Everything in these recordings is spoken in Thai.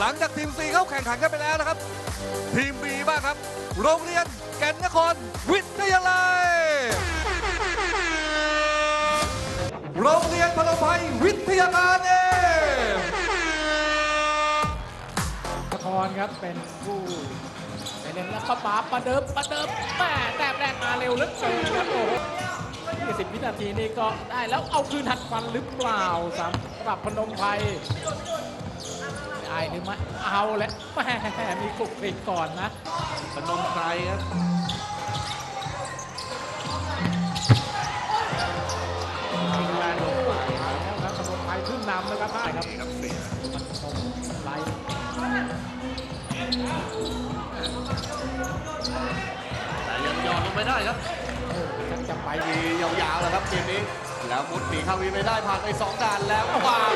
หลังจากทีม C เข้าแข่งขันกันไปแล้วนะครับ ทีม B บ้างครับ โรงเรียนแก่นนครวิทยาลัย โรงเรียนพนมไพรวิทยาการเองนครครับเป็นผู้ไปเล่นแล้วเข้ามาประเดิมประเดิมแม่แต้มแรกมาเร็วเหลึกเกินครับโอ้โห20วินาทีนี้ก็ได้แล้วเอาคืนทันฟันหรือเปล่าสำหรับพนมไพร ได้หรือไม่เอาแล้วแม่มีกลุกคลิกก่อนนะพนมไพรครับมีแรงลงไปแล้วครับพนมไพรขึ้นนำนะครับได้ครับพนมไพรแต่ยังยอดลงไปได้ครับโอ้ชักจะไปมียาวๆแล้วครับเกมนี้แล้วมุดหนีเข้าวีไม่ได้ผ่านไปสองด่านแล้ววาง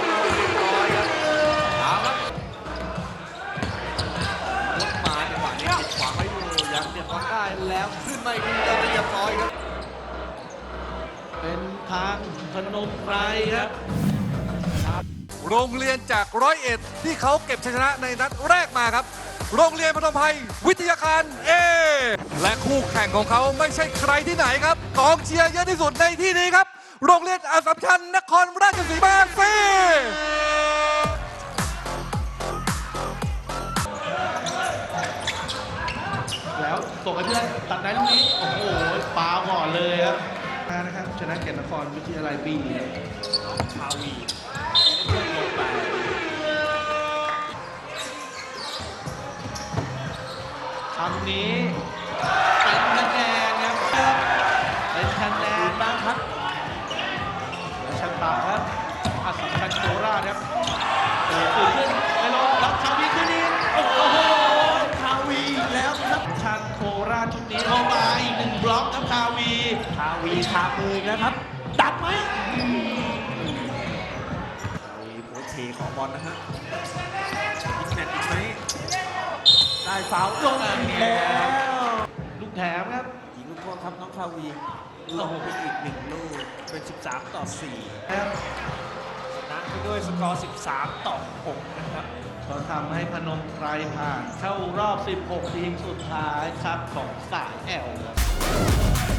ไม่ดีแล้วเรียบร้อยครับ เป็นทางพนมไพรครับ โรงเรียนจากร้อยเอ็ดที่เขาเก็บชัยชนะในนัดแรกมาครับ โรงเรียนพนมไพรวิทยาการเอ และคู่แข่งของเขาไม่ใช่ใครที่ไหนครับกองเชียร์เยอะที่สุดในที่นี้ครับ โรงเรียนอัสสัมชัญนครราชสีมาซี แล้วส่งให้เพื่อนตัดได้ลูกนี้ โอ้โหปาก่อนเลยครับมานะครับชนะแก่นนครวิทยาลัยบีชาวีคำนี้เป็นคะแนนครับเป็นคะแนนบ้างครับและชันตาครับอาสัมพันธ์โคราชครับเปิดปืนขึ้นไปลงแล้วคาวีขึ้นอีกโอ้โหคาวีอีกแล้วครับชันโคราชชุดนี้เข้ามา อีกหนึ่งบล็อกครับคาวีคาวีคามืออีกแล้วครับ ดับไหมมีโค้ชเทของบอลนะฮะอีกแมตช์อีกไหมได้ฟาวล์ลงอีกแล้วลูกแถมครับยิงลูกโทษครับน้องคาวีลงไปอีกหนึ่งลูกเป็น 13 ต่อ4ครับชนะไปด้วยสกอร์ 13 ต่อ 6 นะครับ ก็ทำให้พนมไพรผ่านเข้ารอบ 16 ทีมสุดท้ายครับของสายแอลครับ